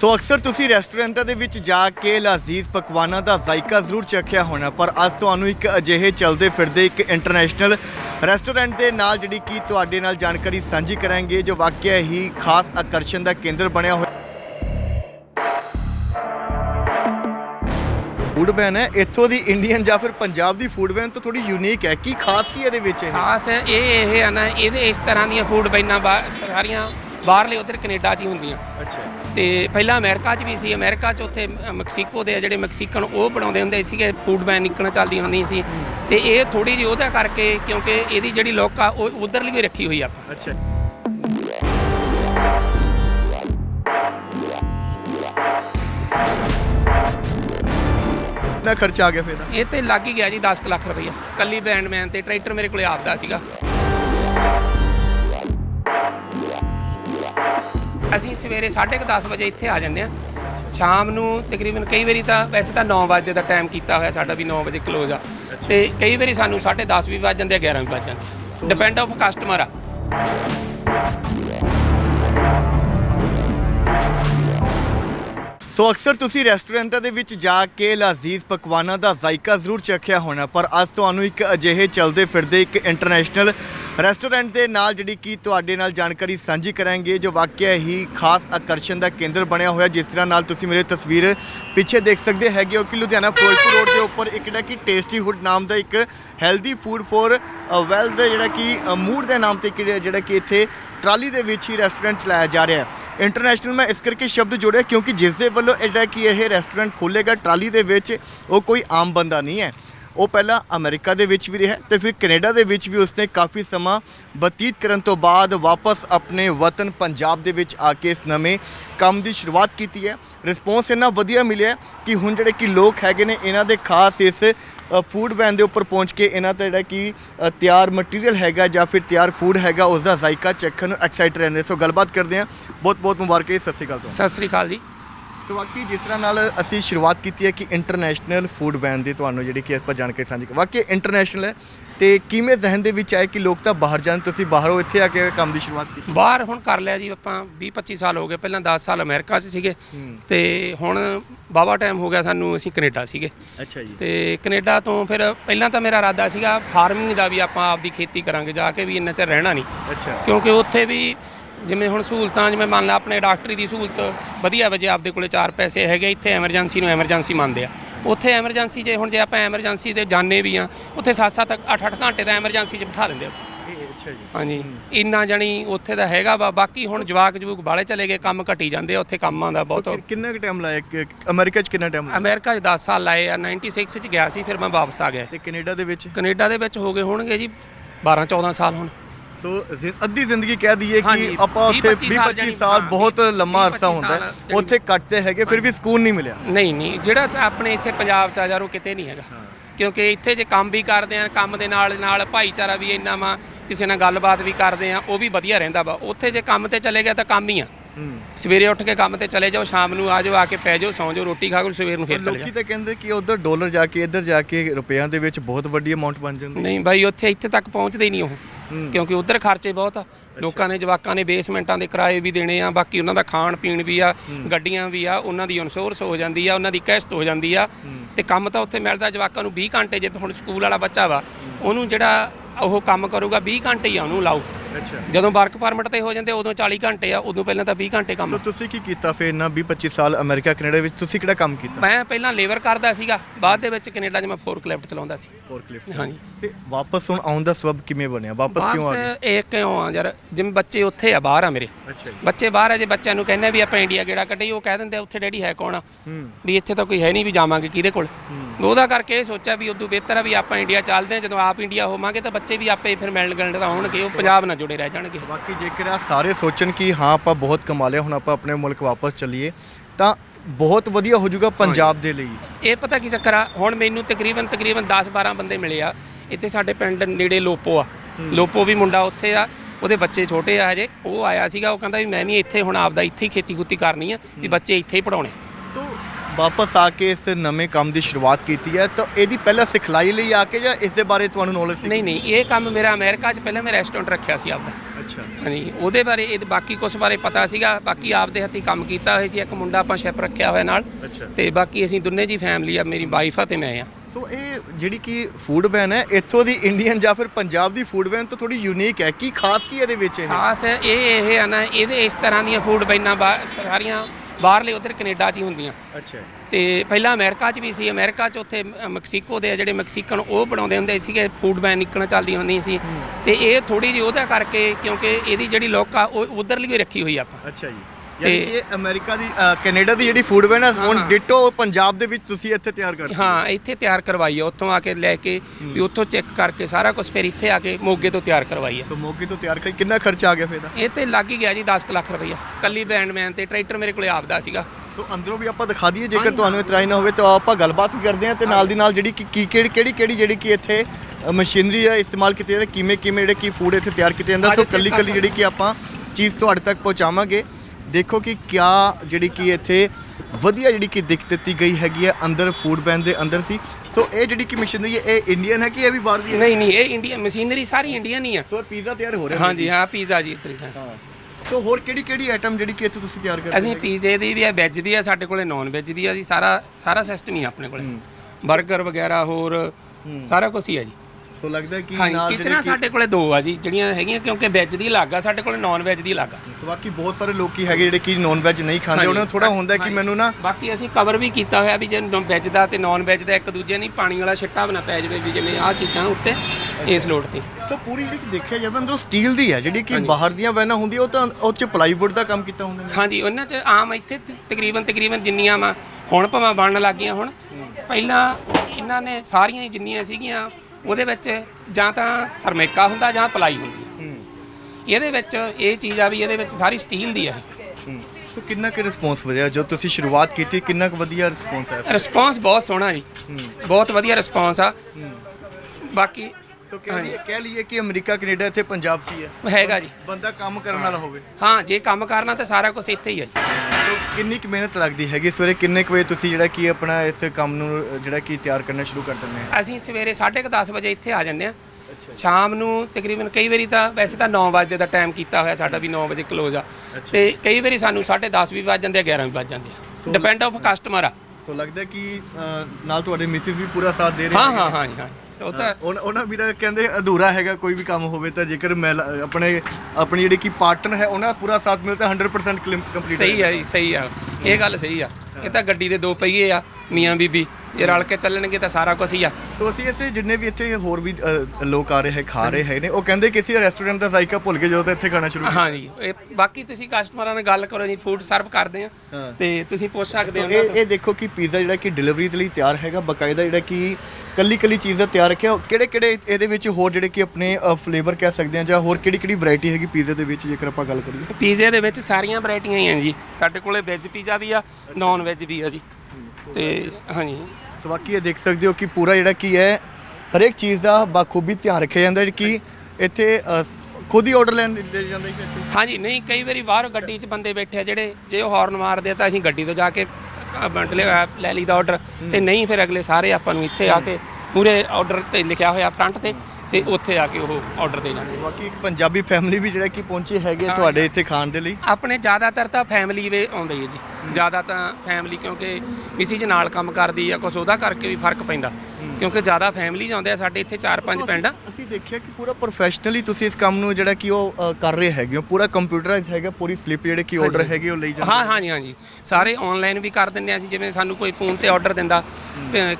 ਸੋ ਅਕਸਰ ਤੁਸੀਂ ਰੈਸਟੋਰੈਂਟਾਂ ਦੇ ਵਿੱਚ ਜਾ ਕੇ ਲਜ਼ੀਜ਼ ਪਕਵਾਨਾਂ ਦਾ ਜ਼ਾਇਕਾ ਜ਼ਰੂਰ ਚੱਖਿਆ ਹੋਣਾ, ਪਰ ਅੱਜ ਤੁਹਾਨੂੰ ਇੱਕ ਅਜਿਹੇ ਚੱਲਦੇ ਫਿਰਦੇ ਇੱਕ ਇੰਟਰਨੈਸ਼ਨਲ ਰੈਸਟੋਰੈਂਟ ਦੇ ਨਾਲ ਜਿਹੜੀ ਕੀ ਤੁਹਾਡੇ ਨਾਲ ਜਾਣਕਾਰੀ ਸਾਂਝੀ ਕਰਾਂਗੇ, ਜੋ ਵਾਕਿਆ ਹੀ ਖਾਸ ਆਕਰਸ਼ਣ ਦਾ ਕੇਂਦਰ ਬਣਿਆ ਹੋਇਆ ਫੂਡ ਵੈਨ ਹੈ। ਇੱਥੋਂ ਦੀ ਇੰਡੀਅਨ ਜਾਂ ਫਿਰ ਪੰਜਾਬ ਦੀ ਫੂਡ ਵੈਨ ਤਾਂ ਥੋੜੀ ਯੂਨੀਕ ਹੈ। ਕੀ ਖਾਸ ਕੀ ਇਹਦੇ ਵਿੱਚ ਇਹ? ਖਾਸ ਇਹ ਇਹ ਆ ਨਾ, ਇਹਦੇ ਇਸ ਤਰ੍ਹਾਂ ਦੀਆਂ ਫੂਡ ਬੈਨਾਂ ਬਾ- ਸਾਰੀਆਂ ਬਾਹਰਲੇ ਉਧਰ ਕੈਨੇਡਾ 'ਚ ਹੀ ਹੁੰਦੀਆਂ। ਅੱਛਾ। ਤੇ ਪਹਿਲਾਂ ਅਮਰੀਕਾ 'ਚ ਵੀ ਸੀ। ਅਮਰੀਕਾ 'ਚ ਉੱਥੇ ਮੈਕਸੀਕੋ ਦੇ ਜਿਹੜੇ ਮੈਕਸੀਕਨ ਉਹ ਬਣਾਉਂਦੇ ਹੁੰਦੇ ਸੀਗੇ ਫੂਡ ਬੈਨ ਨਿਕਲਣਾ ਚੱਲਦੀਆਂ ਹੁੰਦੀਆਂ ਸੀ। ਤੇ ਇਹ ਥੋੜੀ ਜਿਹੀ ਉਹਦਾ ਕਰਕੇ ਕਿਉਂਕਿ ਇਹਦੀ ਜਿਹੜੀ ਲੁੱਕ ਆ ਉਹ ਉਧਰਲੀ ਵੀ ਰੱਖੀ ਹੋਈ ਆ। ਅੱਛਾ। ਕਿੰਨਾ ਖਰਚਾ ਆ ਗਿਆ ਫਿਰ ਇਹ ਤੇ ਲੱਗ ਹੀ ਗਿਆ ਜੀ 10 ਕੁ ਲੱਖ ਰੁਪਈਆ। ਕੱਲੀ ਬੈਂਡਮੈਨ ਤੇ ਟਰੈਕਟਰ ਮੇਰੇ ਕੋਲੇ ਆਪਦਾ ਸੀਗਾ। ਅਸੀਂ ਸਵੇਰੇ 10:30 ਵਜੇ ਇੱਥੇ ਆ ਜਾਂਦੇ ਆ ਸ਼ਾਮ ਨੂੰ ਤਕਰੀਬਨ ਕਈ ਵਾਰੀ ਤਾਂ ਵੈਸੇ ਤਾਂ 9 ਵਜੇ ਦਾ ਟਾਈਮ ਕੀਤਾ ਹੋਇਆ, ਸਾਡਾ ਵੀ 9 ਵਜੇ ਕਲੋਜ਼ ਆ। ਤੇ ਕਈ ਵਾਰੀ ਸਾਨੂੰ 10:30 ਵੀ ਵੱਜ ਜਾਂਦੇ ਆ 11 ਵੀ ਵੱਜ ਜਾਂਦੇ ਡਿਪੈਂਡ ਆਫ ਕਸਟਮਰ ਆ। ਸੋ ਅਕਸਰ ਤੁਸੀਂ ਰੈਸਟੋਰੈਂਟਾਂ ਦੇ ਵਿੱਚ ਜਾ ਕੇ ਲਜ਼ੀਜ਼ ਪਕਵਾਨਾਂ ਦਾ ਜ਼ਾਇਕਾ ਜ਼ਰੂਰ ਚੱਖਿਆ ਹੋਣਾ, ਪਰ ਅੱਜ ਤੁਹਾਨੂੰ ਇੱਕ ਅਜਿਹੇ ਚਲਦੇ ਫਿਰਦੇ ਇੱਕ ਇੰਟਰਨੈਸ਼ਨਲ ਰੈਸਟੋਰੈਂਟ ਦੇ ਨਾਲ ਜਿਹੜੀ ਕਿ ਤੁਹਾਡੇ ਨਾਲ ਜਾਣਕਾਰੀ ਸਾਂਝੀ ਕਰਾਂਗੇ, ਜੋ ਵਾਕਿਆ ਹੀ ਖਾਸ ਆਕਰਸ਼ਣ ਦਾ ਕੇਂਦਰ ਬਣਿਆ ਹੋਇਆ, ਜਿਸ ਤਰ੍ਹਾਂ ਨਾਲ ਤੁਸੀਂ ਮੇਰੇ ਤਸਵੀਰ ਪਿੱਛੇ ਦੇਖ ਸਕਦੇ ਹੈਗੇ ਹੋ ਕਿ ਲੁਧਿਆਣਾ ਫਿਰੋਜ਼ਪੁਰ ਰੋਡ ਦੇ ਉੱਪਰ ਇੱਕ ਜਿਹੜਾ ਕਿ ਟੇਸਟੀ ਹੁੱਡ ਨਾਮ ਦਾ ਇੱਕ ਹੈਲਦੀ ਫੂਡ ਫੋਰ ਵੈਲਥ ਦਾ ਜਿਹੜਾ ਕਿ ਮੂਡ ਦੇ ਨਾਮ ਤੇ ਇੱਕ ਜਿਹੜਾ ਕਿ ਇੱਥੇ ਟਰਾਲੀ ਦੇ ਵਿੱਚ ਹੀ ਰੈਸਟੋਰੈਂਟ ਚਲਾਇਆ ਜਾ ਰਿਹਾ ਹੈ। ਇੰਟਰਨੈਸ਼ਨਲ ਮੈਂ ਇਸ ਕਰਕੇ ਸ਼ਬਦ ਜੋੜਿਆ ਕਿਉਂਕਿ ਜਿਸ ਦੇ ਵੱਲੋਂ ਜਿਹੜਾ ਕਿ ਇਹ ਰੈਸਟੋਰੈਂਟ ਖੋਲੇਗਾ ਟਰਾਲੀ ਦੇ ਵਿੱਚ ਉਹ ਕੋਈ ਆਮ ਬੰਦਾ ਨਹੀਂ ਹੈ। ਉਹ ਪਹਿਲਾਂ ਅਮਰੀਕਾ ਦੇ ਵਿੱਚ ਵੀ ਰਿਹਾ ਤੇ ਫਿਰ ਕੈਨੇਡਾ ਦੇ ਵਿੱਚ ਵੀ ਉਸਨੇ ਕਾਫੀ ਸਮਾਂ ਬਤੀਤ ਕਰਨ ਤੋਂ ਬਾਅਦ ਵਾਪਸ ਆਪਣੇ ਵਤਨ ਪੰਜਾਬ ਦੇ ਵਿੱਚ ਆ ਕੇ ਇਸ ਨਵੇਂ ਕੰਮ ਦੀ ਸ਼ੁਰੂਆਤ ਕੀਤੀ ਹੈ। ਰਿਸਪੌਂਸ ਇੰਨਾ ਵਧੀਆ ਮਿਲਿਆ ਕਿ ਹੁਣ ਜਿਹੜੇ ਕਿ ਲੋਕ ਹੈਗੇ ਨੇ, ਇਹਨਾਂ ਦੇ ਖਾਸ ਇਸ ਫੂਡ ਵੈਨ ਦੇ ਉੱਪਰ ਪਹੁੰਚ ਕੇ ਇਹਨਾਂ ਦਾ ਜਿਹੜਾ ਕਿ ਤਿਆਰ ਮਟੀਰੀਅਲ ਹੈਗਾ ਜਾਂ ਫਿਰ ਤਿਆਰ ਫੂਡ ਹੈਗਾ ਉਸ ਦਾ ਜ਼ਾਇਕਾ ਚੱਖਣ ਨੂੰ ਐਕਸਾਈਟ ਰਹਿੰਦੇ ਸੋ ਗੱਲਬਾਤ ਕਰਦੇ ਹਾਂ। ਬਹੁਤ ਬਹੁਤ ਮੁਬਾਰਕ ਹੈ ਸਤਿ ਸ਼੍ਰੀ ਅਕਾਲ ਸਤਿ ਸ੍ਰੀ ਅਕਾਲ ਜੀ। ਤੇ ਵਾਕਈ ਜਿਸ ਤਰ੍ਹਾਂ ਨਾਲ ਅਸੀਂ ਸ਼ੁਰੂਆਤ ਕੀਤੀ ਹੈ ਕਿ ਇੰਟਰਨੈਸ਼ਨਲ ਫੂਡ ਵੈਨ ਦੀ ਤੁਹਾਨੂੰ ਜਿਹੜੀ ਕਿ ਆਪਾਂ ਜਾਣਕਾਰੀ ਸਾਂਝੀ ਕਰ ਵਾਕਈ ਇੰਟਰਨੈਸ਼ਨਲ ਹੈ ਤੇ ਕਿਵੇਂ ਜ਼ਹਿਨ ਦੇ ਵਿੱਚ ਆਏ ਕਿ ਲੋਕ ਤਾਂ ਬਾਹਰ ਜਾਣ ਤੁਸੀਂ ਬਾਹਰੋਂ ਇੱਥੇ ਆ ਕੇ ਕੰਮ ਦੀ ਸ਼ੁਰੂਆਤ ਕੀਤੀ? ਬਾਹਰ ਹੁਣ ਕਰ ਲਿਆ ਜੀ ਆਪਾਂ 20 25 ਸਾਲ ਹੋ ਗਏ ਪਹਿਲਾਂ 10 ਸਾਲ ਅਮਰੀਕਾ 'ਚ ਸੀਗੇ ਤੇ ਹੁਣ ਬਾਵਾ ਟਾਈਮ ਹੋ ਗਿਆ ਸਾਨੂੰ ਅਸੀਂ ਕੈਨੇਡਾ ਸੀਗੇ। ਅੱਛਾ ਜੀ। ਤੇ ਕੈਨੇਡਾ ਤੋਂ ਫਿਰ ਪਹਿਲਾਂ ਤਾਂ ਮੇਰਾ ਇਰਾਦਾ ਸੀਗਾ ਫਾਰਮਿੰਗ ਦਾ ਵੀ ਆਪਾਂ ਆਪਦੀ ਖੇਤੀ ਕਰਾਂਗੇ ਜਾ ਕੇ ਵੀ ਇੰਨਾ ਚਿਰ ਰਹਿਣਾ ਨਹੀਂ। ਅੱਛਾ। ਕਿਉਂਕਿ ਉੱਥੇ ਵੀ ਜਿਵੇਂ ਹੁਣ ਸਹੂਲਤਾਂ ਜਿਵੇਂ ਮੰਨ ਲਾ ਆਪਣੇ ਡਾਕਟਰੀ ਦੀ ਸਹੂਲਤ ਵਧੀਆ ਵਜੇ ਆਪਦੇ ਕੋਲੇ ਚਾਰ ਪੈਸੇ ਹੈਗੇ ਇੱਥੇ ਐਮਰਜੈਂਸੀ ਨੂੰ ਐਮਰਜੈਂਸੀ ਮੰਨਦੇ ਆ। ਉੱਥੇ ਐਮਰਜੈਂਸੀ ਜੇ ਹੁਣ ਜੇ ਆਪਾਂ ਐਮਰਜੈਂਸੀ ਤੇ ਜਾਣੇ ਵੀ ਆ ਉੱਥੇ 7-7 8-8 ਘੰਟੇ ਦਾ ਐਮਰਜੈਂਸੀ 'ਚ ਬਿਠਾ ਦਿੰਦੇ ਆ ਹਾਂਜੀ। ਇੰਨਾ ਜਣੀ ਉੱਥੇ ਦਾ ਹੈਗਾ ਵਾ ਬਾਕੀ ਹੁਣ ਜਵਾਕ ਜਵੂਕ ਬਾਲੇ ਚਲੇ ਗਏ ਕੰਮ ਘਟੀ ਜਾਂਦੇ ਆ ਉੱਥੇ ਕੰਮਾਂ ਦਾ ਬਹੁਤ। ਕਿੰਨਾ ਕੁ ਟਾਈਮ ਲਾਇਆ? ਕਿ- ਅਮਰੀਕਾ 'ਚ ਕਿੰਨਾ ਟਾਈਮ ਲਾਇਆ? ਅਮਰੀਕਾ 'ਚ 10 ਸਾਲ ਲਾਏ ਆ 96 'ਚ ਗਿਆ ਸੀ ਫਿਰ ਮੈਂ ਵਾਪਸ ਆ ਗਿਆ। ਤੇ ਕੈਨੇਡਾ ਦੇ ਵਿੱਚ? ਕੈਨੇਡਾ ਦੇ ਵਿੱਚ ਹੋ ਗਏ ਹੋਣਗੇ ਜੀ 12 14 ਸਾਲ ਹੁਣ। ਸੋ ਜ਼ਿ- ਅੱਧੀ ਜ਼ਿੰਦਗੀ ਕਹਿ ਦਈਏ ਕਿ ਹਾਂਜੀ, ਆਪਾਂ ਵੀਹ, ਉੱਥੇ ਪੱਚੀ 20 ਸਾਲ 25 ਜਾਣੀ- ਸਾਲ ਹਾਂ, ਬਹੁਤ ਵੀਹ, ਲੰਮਾ ਅਰਸਾ ਹੁੰਦਾ ਹੈ। ਸਾਲ ਜਾਣੀ- ਉੱਥੇ ਕੱਟਦੇ ਹੈਗੇ ਫਿਰ ਵੀ ਸਕੂਨ ਨਹੀਂ ਮਿਲਿਆ। ਨਹੀਂ ਨਹੀਂ ਜਿਹੜਾ ਆਪਣੇ ਇੱਥੇ ਪੰਜਾਬ ਚ ਆ ਉਹ ਕਿਤੇ ਨਹੀਂ ਹੈਗਾ। ਕਿਉਂਕਿ ਇੱਥੇ ਜੇ ਕੰਮ ਵੀ ਕਰਦੇ ਆ ਕੰਮ ਦੇ ਨਾਲ ਨਾਲ ਭਾਈਚਾਰਾ ਵੀ ਇੰਨਾ ਵਾ ਕਿਸੇ ਨਾਲ ਗੱਲਬਾਤ ਵੀ ਕਰਦੇ ਆ ਉਹ ਵੀ ਵਧੀਆ ਰਹਿੰਦਾ ਵਾ। ਉੱਥੇ ਜੇ ਕੰਮ ਤੇ ਚਲੇ ਗਿਆ ਤਾਂ ਕੰਮ ਹੀ ਆ। ਹੂੰ। ਸਵੇਰੇ ਉੱਠ ਕੇ ਕੰਮ ਤੇ ਚਲੇ ਜਾਓ ਸ਼ਾਮ ਨੂੰ ਆ ਜਾਓ ਆ ਕੇ ਪੈ ਜਾਓ ਸੌਂ ਜਾਓ ਰੋਟੀ ਖਾ ਕੇ ਸਵੇਰ ਨੂੰ ਫੇਰ ਚਲੇ ਲੋਕੀ ਜਾਓ। ਤਾਂ ਕਹਿੰਦੇ ਕਿ ਉਧਰ ਡਾਲਰ ਜਾ ਕੇ ਇੱਧਰ ਜਾ ਕੇ ਰੁਪਈਆਂ ਦੇ ਵਿੱਚ ਬਹੁਤ ਵੱਡੀ ਅਮਾਉਂਟ ਬਣ ਜਾਂਦੀ ਨਹੀਂ ਬਾਈ ਉੱਥੇ ਇੱਥੇ ਤੱਕ ਪਹੁੰਚਦੇ ਹੀ ਨਹੀਂ ਉਹ। ਕਿਉਂਕਿ ਉਧਰ ਖਰਚੇ ਬਹੁਤ ਆ। ਲੋਕਾਂ ਨੇ ਜਵਾਕਾਂ ਨੇ ਬੇਸਮੈਂਟਾਂ ਦੇ ਕਿਰਾਏ ਵੀ ਦੇਣੇ ਆ ਬਾਕੀ ਉਹਨਾਂ ਦਾ ਖਾਣ ਪੀਣ ਵੀ ਆ ਗੱਡੀਆਂ ਵੀ ਆ ਉਹਨਾਂ ਦੀ ਇਨਸ਼ੋਰੈਂਸ ਹੋ ਜਾਂਦੀ ਆ ਉਹਨਾਂ ਦੀ ਕਿਸ਼ਤ ਹੋ ਜਾਂਦੀ ਆ। ਤੇ ਕੰਮ ਤਾਂ ਉੱਥੇ ਮਿਲਦਾ ਜਵਾਕਾਂ ਨੂੰ 20 ਘੰਟੇ ਜੇ ਹੁਣ ਸਕੂਲ ਵਾਲਾ ਬੱਚਾ ਵਾ ਉਹਨੂੰ ਜਿਹੜਾ ਉਹ ਕੰਮ ਕਰੂਗਾ 20 ਘੰਟੇ ਹੀ ਆ ਉਹਨੂੰ ਲਾਓ। ਅੱਛਾ। ਜਦੋਂ ਵਰਕ ਪਰਮਿਟ ਤੇ ਹੋ ਜਾਂਦੇ ਉਦੋਂ 40 ਘੰਟੇ ਆ ਉਦੋਂ ਪਹਿਲਾਂ ਤਾਂ 20 ਘੰਟੇ ਕੰਮ। ਸੋ ਤੁਸੀਂ ਕੀ ਕੀਤਾ ਫਿਰ ਨਾ 20 25 ਸਾਲ ਅਮਰੀਕਾ ਕੈਨੇਡਾ ਵਿੱਚ? ਤੁਸੀਂ ਕਿਹੜਾ ਕੰਮ ਕੀਤਾ? ਮੈਂ ਪਹਿਲਾਂ ਲੇਬਰ ਕਰਦਾ ਸੀਗਾ ਬਾਅਦ ਦੇ ਵਿੱਚ ਕੈਨੇਡਾ 'ਚ ਮੈਂ ਫੋਰਕ ਲਿਫਟ ਚਲਾਉਂਦਾ ਸੀ। ਫੋਰਕਲਿਫਟ। ਹਾਂਜੀ। ਤੇ ਵਾਪਸ ਹੁਣ ਆਉਣ ਦਾ ਸਬਬ ਕਿਵੇਂ ਬਣਿਆ? ਵਾਪਸ ਕਿਉਂ ਆ ਗਏ? ਇਹ ਕਿਉਂ ਆ ਯਾਰ ਜਿਵੇਂ ਬੱਚੇ ਉੱਥੇ ਆ ਬਾਹਰ ਆ ਮੇਰੇ। ਅੱਛਾ ਜੀ। ਬੱਚੇ ਬਾਹਰ ਆ ਜੇ ਬੱਚਿਆਂ ਨੂੰ ਕਹਿੰਦੇ ਵੀ ਆਪਾਂ ਇੰਡੀਆ ਗੇੜਾ ਕੱਢੀ ਉਹ ਕਹਿ ਦਿੰਦੇ ਉੱਥੇ ਡੈਡੀ ਹੈ ਕੌਣ ਆ? ਹੂੰ। ਵੀ ਇੱਥੇ ਤਾਂ ਕੋਈ ਹੈ ਨਹੀਂ ਵੀ ਜਾਵਾਂਗੇ ਕਿਹਦੇ ਕੋਲ? ਉਹਦਾ ਕਰਕੇ ਇਹ ਸੋਚਿਆ ਵੀ ਉਦੋਂ ਬਿਹਤਰ ਆ ਵੀ ਆਪਾਂ ਇੰਡੀਆ ਚੱਲਦੇ ਆ ਜਦੋਂ ਆਪ ਇੰਡੀਆ ਹੋਵਾਂਗੇ ਤਾਂ ਬੱਚੇ ਵੀ ਆਪੇ ਫਿਰ ਮਿਲਣ ਗਿਲਣ ਤਾਂ ਆਉਣਗੇ ਉਹ ਪੰਜਾਬ ਨਾਲ ਜੁੜੇ ਰਹਿ ਜਾਣਗੇ। ਬਾਕੀ ਜੇਕਰ ਆ ਸਾਰੇ ਸੋਚਣ ਕਿ ਹਾਂ ਆਪਾਂ ਬਹੁਤ ਕਮਾ ਲਿਆ ਹੁਣ ਆਪਾਂ ਆਪਣੇ ਮੁਲਕ ਵਾਪਸ ਚੱਲੀਏ ਤਾਂ ਬਹੁਤ ਵਧੀਆ ਹੋ ਜਾਊਗਾ ਪੰਜਾਬ ਦੇ ਲਈ। ਇਹ ਪਤਾ ਕੀ ਚੱਕਰ ਆ ਹੁਣ ਮੈਨੂੰ ਤਕਰੀਬਨ ਤਕਰੀਬਨ 10 12 ਬੰਦੇ ਮਿਲੇ ਆ। ਇੱਥੇ ਸਾਡੇ ਪਿੰਡ ਨੇੜੇ ਲੋਪੋ ਆ। ਲੋਪੋ ਵੀ ਮੁੰਡਾ ਉੱਥੇ ਆ ਉਹਦੇ ਬੱਚੇ ਛੋਟੇ ਆ ਹਜੇ। ਉਹ ਆਇਆ ਸੀਗਾ ਉਹ ਕਹਿੰਦਾ ਵੀ ਮੈਂ ਵੀ ਇੱਥੇ ਹੁਣ ਆਪਦਾ ਇੱਥੇ ਹੀ ਖੇਤੀ ਖੁੱਤੀ ਕਰਨੀ ਆ ਵੀ ਬੱਚੇ ਇੱਥੇ ਹੀ ਪੜਾਉਣੇ ਵਾਪਸ ਆ ਕੇ ਇਸ ਨਵੇਂ ਕੰਮ ਦੀ ਸ਼ੁਰੂਆਤ ਕੀਤੀ ਹੈ ਤਾਂ ਇਹਦੀ ਪਹਿਲਾਂ ਸਿਖਲਾਈ ਲਈ ਆ ਕੇ ਜਾਂ ਇਸ ਦੇ ਬਾਰੇ ਤੁਹਾਨੂੰ ਨੌਲੇਜ ਸੀ? ਨਹੀਂ ਨਹੀਂ ਇਹ ਕੰਮ ਮੇਰਾ ਅਮਰੀਕਾ 'ਚ ਪਹਿਲਾਂ ਮੈਂ ਰੈਸਟੋਰੈਂਟ ਰੱਖਿਆ ਸੀ ਆਪਦਾ। ਅੱਛਾ। ਹਾਂਜੀ ਉਹਦੇ ਬਾਰੇ ਇਹ ਬਾਕੀ ਕੁਝ ਬਾਰੇ ਪਤਾ ਸੀਗਾ ਬਾਕੀ ਆਪਦੇ ਹੱਥੀ ਕੰਮ ਕੀਤਾ ਹੋਇਆ ਸੀ ਇੱਕ ਮੁੰਡਾ ਆਪਾਂ ਸ਼ੈਫ ਰੱਖਿਆ ਹੋਇਆ ਨਾਲ ਅੱਛਾ। ਤੇ ਬਾਕੀ ਅਸੀਂ ਦੋਨੇ ਜੀ ਫੈਮਿਲੀ ਆ ਮੇਰੀ ਵਾਈਫ ਆ ਤੇ ਮੈਂ ਆ। ਸੋ ਇਹ ਜਿਹੜੀ ਕਿ ਫੂਡ ਵੈਨ ਹੈ ਇੱਥੋਂ ਦੀ ਇੰਡੀਅਨ ਜਾਂ ਫਿਰ ਪੰਜਾਬ ਦੀ ਫੂਡ ਵੈਨ ਤੋਂ ਥੋੜੀ ਯੂਨੀਕ ਹੈ ਕੀ ਖਾਸ ਕੀ ਇਹਦੇ ਵਿੱਚ ਇਹ? ਖਾਸ ਇਹ ਇਹ ਆ ਨਾ ਇਹਦੇ ਇਸ ਤਰ੍ਹਾਂ ਦੀਆਂ ਫੂਡ ਬਾ- ਸਾਰੀਆਂ ਬਾਹਰਲੇ ਉਧਰ ਕੈਨੇਡਾ 'ਚ ਹੀ ਹੁੰਦੀਆਂ। ਅੱਛਾ ਤੇ ਪਹਿਲਾਂ ਅਮਰੀਕਾ 'ਚ ਵੀ ਸੀ ਅਮਰੀਕਾ 'ਚ ਉੱਥੇ ਮੈਕਸੀਕੋ ਦੇ ਜਿਹੜੇ ਮੈਕਸੀਕਨ ਉਹ ਬਣਾਉਂਦੇ ਹੁੰਦੇ ਸੀਗੇ ਫੂਡ ਬੈਨ ਨਿਕਲਣ ਚੱਲਦੀ ਹੁੰਦੀ ਸੀ। ਤੇ ਇਹ ਥੋੜੀ ਜਿਹੀ ਉਹਦਾ ਕਰਕੇ ਕਿਉਂਕਿ ਇਹਦੀ ਜਿਹੜੀ ਲੋਕ ਆ ਉਹ ਉਧਰਲੀ ਹੀ ਰੱਖੀ ਹੋਈ ਆਪਾਂ। ਅੱਛਾ ਜੀ। ਤੇ- ਅਮਰੀਕਾ ਦੀ ਕੈਨੇਡਾ ਦੀ ਜਿਹੜੀ ਫੂਡ ਵੈਨ ਹੁਣ। ਡਿਟੋ ਪੰਜਾਬ ਦੇ ਵਿੱਚ ਤੁਸੀਂ ਇੱਥੇ ਤਿਆਰ ਕਰਦੇ ਹਾਂ ਇੱਥੇ ਤਿਆਰ ਕਰਵਾਈ ਆ ਉੱਥੋਂ ਆ ਕੇ ਲੈ ਕੇ ਵੀ ਉੱਥੋਂ ਚੈੱਕ ਕਰਕੇ ਸਾਰਾ ਕੁਝ ਫਿਰ ਇੱਥੇ ਆ ਕੇ ਮੋਗੇ ਤੋਂ ਤਿਆਰ ਕਰਵਾਈ ਆ। ਤਾਂ ਮੋਗੇ ਤੋਂ ਤਿਆਰ ਕਰ ਕਿੰਨਾ ਖਰਚਾ ਆ ਗਿਆ ਫਿਰ ਇਹ ਤੇ ਲੱਗ ਹੀ ਗਿਆ ਜੀ 10 ਕੁ ਲੱਖ ਰੁਪਈਆ। ਕੱਲੀ ਬੈਂਡਮੈਨ ਤੇ ਟਰੈਕਟਰ ਮੇਰੇ ਕੋਲੇ ਆਪਦਾ ਸੀਗਾ। ਤੋਂ ਅੰਦਰੋਂ ਵੀ ਆਪਾਂ ਦਿਖਾ ਦਈਏ ਜੇਕਰ ਤੁਹਾਨੂੰ ਇਤਰਾਈ ਨਾ ਹੋਵੇ ਤਾਂ ਆਪਾਂ ਗੱਲਬਾਤ ਵੀ ਕਰਦੇ ਹਾਂ ਤੇ ਨਾਲ ਦੀ ਨਾਲ ਜਿਹੜੀ ਕਿ ਕੀ ਕਿਹੜੀ ਕਿਹੜੀ ਕਿਹੜੀ ਜਿਹੜੀ ਕਿ ਇੱਥੇ ਮਸ਼ੀਨਰੀ ਹੈ ਇਸਤੇਮਾਲ ਕੀਤੀ ਜਾਂਦੀ ਕਿਵੇਂ ਕਿਵੇਂ ਜਿਹੜੇ ਕੀ ਫੂਡ ਇੱਥੇ ਤਿਆਰ ਕੀਤੇ ਜਾਂਦਾ ਸੋ ਕੱਲੀ ਕੱਲੀ ਜਿਹੜੀ ਕਿ ਆਪਾਂ ਚੀਜ਼ ਤੁਹਾਡੇ ਤੱਕ ਪਹੁੰਚਾਵਾਂਗੇ। ਦੇਖੋ ਕਿ ਕਿਆ ਜਿਹੜੀ ਕਿ ਇੱਥੇ ਵਧੀਆ ਜਿਹੜੀ ਕਿ ਦਿੱਖ ਦਿੱਤੀ ਗਈ ਹੈਗੀ ਹੈ ਅੰਦਰ ਫੂਡ ਬੈਨ ਦੇ ਅੰਦਰ ਸੀ। ਸੋ ਇਹ ਜਿਹੜੀ ਕਿ ਮਸ਼ੀਨਰੀ ਹੈ ਇਹ ਇੰਡੀਅਨ ਹੈ ਕਿ ਇਹ ਵੀ ਬਾਹਰ ਦੀ ਹੈ? ਨਹੀਂ ਨਹੀਂ ਇਹ ਇੰਡੀਆ ਮਸ਼ੀਨਰੀ ਸਾਰੀ ਇੰਡੀਅਨ ਹੀ ਆ। ਸੋ ਪੀਜ਼ਾ ਤਿਆਰ ਹੋ ਰਿਹਾ ਹਾਂਜੀ ਹਾਂ ਪੀਜ਼ਾ ਜੀ ਇੱਧਰ ਹੀ। ਹਾਂ। ਸੋ ਹੋਰ ਕਿਹੜੀ ਕਿਹੜੀ ਆਈਟਮ ਜਿਹੜੀ ਕਿ ਇੱਥੇ ਤੁਸੀਂ ਤਿਆਰ ਕਰਦੇ ਅਸੀਂ ਪੀਜ਼ੇ ਦੀ ਵੀ ਆ ਵੈਜ ਵੀ ਆ ਸਾਡੇ ਕੋਲੇ ਨਾਨ ਵੈਜ ਵੀ ਆ ਜੀ ਸਾਰਾ ਸਾਰਾ ਸਿਸਟਮ ਹੀ ਆ ਆਪਣੇ ਕੋਲੇ। 버ਗਰ ਵਗੈਰਾ ਹੋਰ ਸਾਰਾ ਕੁਝ ਹੀ ਆ ਜੀ। ਸੋ ਲੱਗਦਾ ਹੈ ਕਿ ਹਾਂਜੀ ਨਾਲ ਕਿਚਨਾਂ ਸਾਡੇ ਕੋਲੇ ਦੋ ਆ ਜੀ ਜਿਹੜੀਆਂ ਹੈਗੀਆਂ ਕਿਉਂਕਿ ਵੈਜ ਦੀ ਅਲੱਗ ਆ ਸਾਡੇ ਕੋਲੇ ਨਾਨ ਵੈਜ ਦੀ ਅਲੱਗ ਆ। ਬਾਕੀ ਬਹੁਤ ਸਾਰੇ ਲੋਕੀ ਹੈਗੇ ਜਿਹੜੇ ਕਿ ਨੌਨ ਵੈਜ ਨਹੀਂ ਖਾਂਦੇ। ਉਹਨਾਂ ਨੂੰ ਥੋੜਾ ਹੁੰਦਾ ਕਿ। ਮੈਨੂੰ ਨਾ ਬਾਕੀ ਅਸੀਂ ਕਵਰ ਵੀ ਕੀਤਾ ਹੋਇਆ ਵੀ ਜੇ ਵੈਜ ਦਾ ਤੇ ਨਾਨ ਵੈਜ ਦਾ ਇੱਕ ਦੂਜੇ ਨਹੀਂ ਪਾਣੀ ਵਾਲਾ ਛਿੱਟਾ ਬਣਾ ਪੈ ਜਾਵੇ ਵੀ ਜਿਵੇਂ ਆਹ ਚੀਜ਼ਾਂ ਉੱਤੇ ਇਸ ਲੋਡ ਤੇ। ਸੋ ਪੂਰੀ ਜਿਹੜੀ ਦੇਖਿਆ ਜਾਵੇ ਅੰਦਰੋਂ ਸਟੀਲ ਦੀ ਹੈ ਜਿਹੜੀ ਕਿ ਬਾਹਰ ਦੀਆਂ ਵੈਨਾਂ ਹੁੰਦੀਆਂ ਉਹ ਤਾਂ ਉਹ ਚ ਪਲਾਈਵੁੱਡ ਦਾ ਕੰਮ ਕੀਤਾ ਹੁੰਦਾ ਨੇ ਹਾਂਜੀ ਉਹਨਾਂ 'ਚ ਆਮ ਇੱਥੇ ਤ- ਤਕਰੀਬਨ ਤਕਰੀਬਨ ਜਿੰਨੀਆਂ ਵਾ ਹੁਣ ਭਾਵੇਂ ਬਣਨ ਲੱਗ ਗਈਆਂ ਹੁਣ। ਪਹਿਲਾਂ ਇਹਨਾਂ ਨੇ ਸਾਰੀਆਂ ਹੀ ਜਿੰਨੀਆਂ ਸੀਗੀਆਂ ਉਹਦੇ ਵਿੱਚ ਜਾਂ ਤਾਂ ਸਰਮੇਕਾ ਹੁੰਦਾ ਜਾਂ ਪਲਾਈ ਹੁੰਦੀ ਇਹਦੇ ਵਿੱਚ ਇਹ ਚੀਜ਼ ਆ ਵੀ ਇਹਦੇ ਵਿੱਚ ਸਾਰੀ ਸਟੀਲ ਦੀ ਆ ਸੋ ਕਿੰਨਾ ਕੁ ਰਿਸਪੌਂਸ ਵਧਿਆ? ਜੋ ਤੁਸੀਂ ਸ਼ੁਰੂਆਤ ਕੀਤੀ ਕਿੰਨਾ ਕੁ ਵਧੀਆ ਰਿਸਪੌਂਸ ਹੈ ਰਿਸਪੌਂਸ ਬਹੁਤ ਸੋਹਣਾ ਜੀ। ਬਹੁਤ ਵਧੀਆ ਰਿਸਪੌਂਸ ਆ। ਬਾਕੀ ਸੋ ਕਹਿ ਲਈਏ ਕਹਿ ਲਈਏ ਕਿ ਅਮਰੀਕਾ ਕੈਨੇਡਾ ਇੱਥੇ ਪੰਜਾਬ 'ਚ ਹੀ ਹੈ ਹੈਗਾ ਜੀ। ਬੰਦਾ ਕੰਮ ਕਰਨ ਵਾਲਾ ਹੋਵੇ। ਹਾਂ ਜੇ ਕੰਮ ਕਰਨਾ ਤਾਂ ਸਾਰਾ ਕੁਝ ਇੱਥੇ ਹੀ ਆ ਜੀ। ਕਿੰਨੀ ਕੁ ਮਿਹਨਤ ਲੱਗਦੀ ਹੈਗੀ। ਸਵੇਰੇ ਕਿੰਨੇ ਕੁ ਵਜੇ ਤੁਸੀਂ ਜਿਹੜਾ ਕਿ ਆਪਣਾ ਇਸ ਕੰਮ ਨੂੰ ਜਿਹੜਾ ਕਿ ਤਿਆਰ ਕਰਨਾ ਸ਼ੁਰੂ ਕਰ ਦਿੰਦੇ ਆ ਅਸੀਂ ਸਵੇਰੇ 10:30 ਵਜੇ ਇੱਥੇ ਆ ਜੰਨੇ ਆ ਸ਼ਾਮ ਨੂੰ ਤਕਰੀਬਨ ਕਈ ਵਾਰੀ ਤਾਂ ਵੈਸੇ ਤਾਂ 9 ਵਜੇ ਦਾ ਟਾਈਮ ਕੀਤਾ ਹੋਇਆ ਸਾਡਾ ਵੀ 9 ਵਜੇ ਕਲੋਜ਼ ਆ। ਤੇ ਕਈ ਵਾਰੀ ਸਾਨੂੰ 10:30 ਵੀ ਵੱਜ ਜਾਂਦੇ ਆ 11 ਵੀ ਵੱਜ ਜਾਂਦੇ ਆ। ਡਿਪੈਂਡ ਆਫ ਕਸਟਮਰ ਆ। ਸੋ ਲੱਗਦਾ ਕਿ ਅ, ਨਾਲ ਤੁਹਾਡੇ ਮਿਸਿਸ ਵੀ ਪੂਰਾ ਸਾਥ ਦੇ ਰਹੇ ਹਾਂ। ਹਾਂ ਹਾਂ ਹਾਂ। ਸੋ ਤਾਂ ਉਹਨਾਂ ਵੀਰਾ ਕਹਿੰਦੇ ਅਧੂਰਾ ਹੈਗਾ ਕੋਈ ਵੀ ਕੰਮ ਹੋਵੇ ਤਾਂ ਜੇਕਰ ਮੈਂ ਆਪਣੇ ਆਪਣੀ ਜਿਹੜੀ ਕਿ ਪਾਰਟਨਰ ਹੈ ਉਹਨਾਂ ਦਾ ਪੂਰਾ ਸਾਥ ਮਿਲੇ ਤਾਂ 100% ਕਲਿੰਪਸ ਕੰਪਲੀਟ ਸਹੀ ਆ ਜੀ ਸਹੀ ਆ। ਇਹ ਗੱਲ ਸਹੀ ਆ। ਇਹ ਤਾਂ ਗੱਡੀ ਦੇ ਦੋ ਪਹੀਏ ਆ। ਮੀਆਂ ਬੀਬੀ ਜੇ ਰਲ ਕੇ ਚੱਲਣਗੇ ਤਾਂ ਸਾਰਾ ਕੁਝ ਹੀ ਆ। ਤੋ ਅਸੀਂ ਇੱਥੇ ਜਿੰਨੇ ਵੀ ਇੱਥੇ ਹੋਰ ਵੀ ਅ, ਲੋਕ ਆ ਰਹੇ ਹੈ ਖਾ ਰਹੇ ਹੈ ਨੇ ਉਹ ਕਹਿੰਦੇ ਕਿਸੇ ਰੈਸਟੋਰੈਂਟ ਦਾ ਜ਼ਾਇਕਾ ਭੁੱਲ ਗਏ ਜਦੋਂ ਤੋਂ ਇੱਥੇ ਖਾਣਾ ਸ਼ੁਰੂ ਕੀਤਾ ਹਾਂ ਜੀ ਇਹ ਬਾਕੀ ਤੁਸੀਂ ਕਸਟਮਰਾਂ ਨਾਲ ਗੱਲ ਕਰੋ ਜੀ ਫੂਡ ਸਰਵ ਕਰਦੇ ਆ ਹਾਂ। ਤੇ ਤੁਸੀਂ ਪੁੱਛ ਸਕਦੇ ਹੋ ਇਹ ਇਹ ਦੇਖੋ ਕਿ ਪੀਜ਼ਾ ਜਿਹੜਾ ਕਿ ਡਿਲੀਵਰੀ ਦੇ ਲਈ ਤਿਆਰ ਹੈਗਾ ਬਕਾਇਦਾ ਜਿਹੜਾ ਕਿ ਕੱਲੀ ਕੱਲੀ ਚੀਜ਼ ਦਾ ਤਿਆਰ ਰੱਖਿਆ ਕਿਹੜੇ ਕਿਹੜੇ ਇਹਦੇ ਵਿੱਚ ਹੋਰ ਜਿਹੜੇ ਕਿ ਆਪਣੇ ਫਲੇਵਰ ਕਹਿ ਸਕਦੇ ਆ ਜਾਂ ਹੋਰ ਕਿਹੜੀ ਕਿਹੜੀ ਵੈਰਾਈਟੀ ਹੈਗੀ ਪੀਜ਼ੇ ਦੇ ਵਿੱਚ ਜੇਕਰ ਆਪਾਂ ਗੱਲ ਕਰੀਏ? ਪੀਜ਼ੇ ਦੇ ਵਿੱਚ ਸਾਰੀਆਂ ਵੈਰਾਈਟੀਆਂ ਹੀ ਆ ਜੀ। ਸਾਡੇ ਕੋਲੇ ਵੈਜ ਪੀਜ਼ਾ ਵੀ ਆ ਨਾਨ ਵੈਜ ਵੀ ਆ ਜੀ। ਤੇ ਹਾਂਜੀ। ਸੋ ਬਾਕੀ ਇਹ ਦੇਖ ਸਕਦੇ ਹੋ ਕਿ ਪੂਰਾ ਜਿਹੜਾ ਕੀ ਹੈ ਹਰੇਕ ਚੀਜ਼ ਦਾ ਬਾਖੂਬੀ ਧਿਆਨ ਰੱਖਿਆ ਜਾਂਦਾ ਹੈ ਕਿ ਇੱਥੇ ਅ, ਖੁਦ ਹੀ ਆਰਡਰ ਲੈਣ ਲੈ ਜਾਂਦਾ ਹੈ ਇੱਥੇ। ਹਾਂਜੀ ਨਹੀਂ ਕਈ ਵਾਰੀ ਬਾਹਰ ਗੱਡੀ 'ਚ ਬੰਦੇ ਬੈਠੇ ਆ ਜਿਹੜੇ ਜੇ ਉਹ ਹਾਰਨ ਮਾਰਦੇ ਆ ਤਾਂ ਅਸੀਂ ਗੱਡੀ ਤੋਂ ਜਾ ਕੇ ਬੰਟਲੇ ਲੈ ਲਈਦਾ ਆਰਡਰ ਤੇ ਨਹੀਂ ਫਿਰ ਅਗਲੇ ਸਾਰੇ ਆਪਾਂ ਨੂੰ ਇੱਥੇ ਆ ਕੇ ਪੂਰੇ ਆਰਡਰ ਤੇ ਲਿਖਿਆ ਹੋਇਆ ਫਰੰਟ ਤੇ। ਤੇ ਉੱਥੇ ਆ ਕੇ ਉਹ ਆਰਡਰ ਦੇ ਜਾਂਦੇ ਬਾਕੀ ਇੱਕ ਪੰਜਾਬੀ ਫੈਮਿਲੀ ਵੀ ਜਿਹੜਾ ਕਿ ਪਹੁੰਚੀ ਹੈਗੇ ਤੁਹਾਡੇ ਇੱਥੇ ਖਾਣ ਦੇ ਲਈ? ਆਪਣੇ ਜ਼ਿਆਦਾਤਰ ਤਾਂ ਫੈਮਿਲੀ ਵੇ ਆਉਂਦੇ ਹੈ ਜੀ। ਜ਼ਿਆਦਾ ਤਾਂ ਫੈਮਿਲੀ ਕਿਉਂਕਿ ਮਿਸਿਜ ਨਾਲ ਕੰਮ ਕਰਦੀ ਆ ਕੁਛ ਉਹਦਾ ਕਰਕੇ ਵੀ ਫ਼ਰਕ ਪੈਂਦਾ। ਕਿਉਂਕਿ ਜ਼ਿਆਦਾ ਫੈਮਿਲੀ ਆਉਂਦੇ ਆ ਸਾਡੇ ਇੱਥੇ 4-5 ਪਿੰਡ ਆ। ਅਸੀਂ ਦੇਖਿਆ ਕਿ ਪੂਰਾ ਪ੍ਰੋਫੈਸ਼ਨਲੀ ਤੁਸੀਂ ਇਸ ਕੰਮ ਨੂੰ ਜਿਹੜਾ ਕਿ ਉਹ ਅ, ਕਰ ਰਹੇ ਹੈਗੇ ਹੋ। ਪੂਰਾ ਕੰਪਿਊਟਰਾਈਜ਼ ਹੈਗਾ ਪੂਰੀ ਸਲਿੱਪ ਜਿਹੜੇ ਕਿ ਆਰਡਰ ਹੈਗੇ ਉਹ ਲਈ ਜਾਂਦੇ ਹਾਂ ਹਾਂਜੀ ਹਾਂਜੀ। ਸਾਰੇ ਆਨਲਾਈਨ ਵੀ ਕਰ ਦਿੰਦੇ ਆ ਅਸੀਂ ਜਿਵੇਂ ਸਾਨੂੰ ਕੋਈ ਫੋਨ ਤੇ ਆਰਡਰ ਦਿੰਦਾ